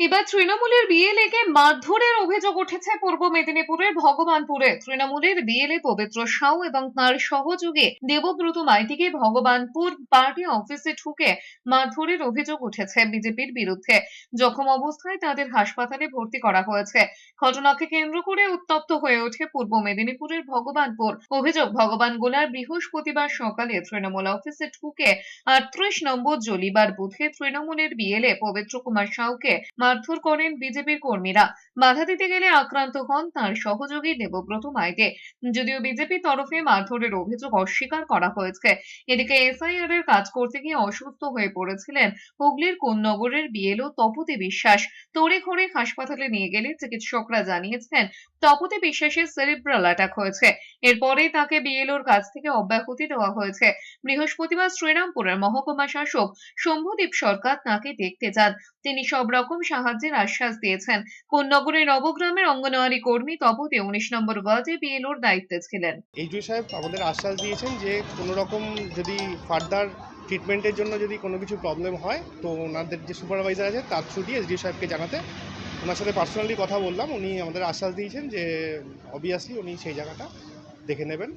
এবার তৃণমূলের বিএলএকে মারধরের অভিযোগ উঠেছে পূর্ব মেদিনীপুরের ভগবানপুরে। তৃণমূলের বিএলএ পবিত্র সাউ এবং তার সহযোগে দেবব্রত মাইতিকে ভগবানপুর পার্টি অফিসে ঢুকে মারধরের অভিযোগ উঠেছে বিজেপির বিরুদ্ধে। জখম অবস্থায় তাদের হাসপাতালে ভর্তি করা হয়েছে। ঘটনাকে কেন্দ্র করে উত্তপ্ত হয়ে ওঠে পূর্ব মেদিনীপুরের ভগবানপুর। অভিযোগ, ভগবান গোলার বৃহস্পতিবার সকালে তৃণমূল অফিসে ঢুকে আটত্রিশ নম্বর জলিবার বুথে তৃণমূলের বিএলএ পবিত্র কুমার সাউকে মারধর করেন বিজেপির কর্মীরা। বাধা দিতে গেলে আক্রান্ত হন তার সহযোগী দেবব্রত মাইতে যদিও বিজেপির তরফে মারধরের অভিযোগ অস্বীকার করা হয়েছে। এদিকে এসআইআর এর কাজ করতে গিয়ে অসুস্থ হয়ে পড়েছিলেন হুগলির কোন্নগরের বিএলও তপতি বিশ্বাস। তড়িঘড়ি হাসপাতালে নিয়ে গেলে চিকিৎসকরা জানিয়েছেন, তপতি বিশ্বাসের সেরিব্রাল অ্যাটাক হয়েছে। এরপরে তাকে বিএলওর কাছ থেকে অব্যাহতি দেওয়া হয়েছে। বৃহস্পতিবার শ্রীরামপুরের মহকুমা শাসক শম্ভুদীপ সরকার তাকে দেখতে যান। তিনি সব রকম সাহায্যের আশ্বাস দিয়েছেন। কোন্নগরের নবগ্রামের অঙ্গনওয়াড়ি কর্মী তপতে উনিশ নম্বর ওয়ার্ডে বিএলওর দায়িত্বে ছিলেন। এইচডি সাহেব আমাদের আশ্বাস দিয়েছেন যে কোনো রকম যদি ফার্দার ট্রিটমেন্টের জন্য যদি কোনো কিছু প্রবলেম হয়, তো ওনাদের যে সুপারভাইজার আছে তার থ্রু দিয়ে এসডি সাহেবকে জানাতে ওনার সাথে পার্সোনালি কথা বললাম। উনি আমাদের আশ্বাস দিয়েছেন যে অবভিয়াসলি উনি সেই জায়গাটা দেখে নেবেন।